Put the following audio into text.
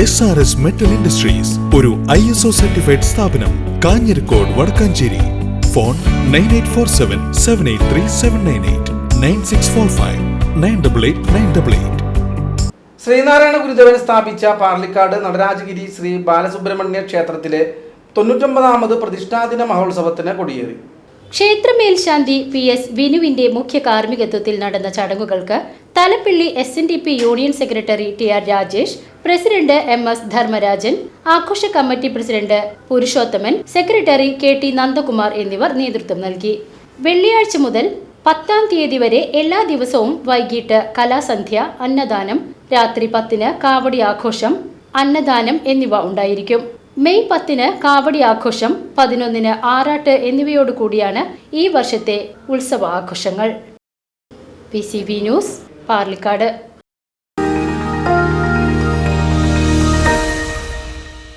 S R S metal industries ഒരു I S O certified സ്ഥാപനം Kanjirakode Vadakkanchery. Phone nine eight four seven seven eight three seven nine eight nine six four five nine double eight nine double eight Sreenarayana Gurudevan സ്ഥാപിച്ച പാർലിക്കാട് നടരാജഗിരി ശ്രീ ബാലസുബ്രഹ്മണ്യ ക്ഷേത്രത്തിലെ തൊണ്ണൂറ്റൊമ്പതാമത് പ്രതിഷ്ഠാദിന മഹോത്സവത്തിന് കൊടിയേറി. ക്ഷേത്രമേൽശാന്തി P S വിനുവിന്റെ മുഖ്യ കാർമ്മികത്വത്തിൽ നടന്ന ചടങ്ങുകൾക്ക് Thalappilly S N D P union secretary T R Rajesh president M S Dharmarajan ആഘോഷ committee president Purushothaman secretary K T Nandakumar എന്നിവർ നേതൃത്വം നൽകി. വെള്ളിയാഴ്ച മുതൽ പത്താം തീയതി വരെ എല്ലാ ദിവസവും വൈകിട്ട് കലാസന്ധ്യ അന്നദാനം രാത്രി പത്തിന് കാവടി ആഘോഷം അന്നദാനം എന്നിവ ഉണ്ടായിരിക്കും. മെയ് പത്തിന് കാവടി ആഘോഷം പതിനൊന്നിന് ആറാട്ട് എന്നിവയോട് കൂടിയാണ് ഈ വർഷത്തെ ഉത്സവ ആഘോഷങ്ങൾ P C B news Parlikad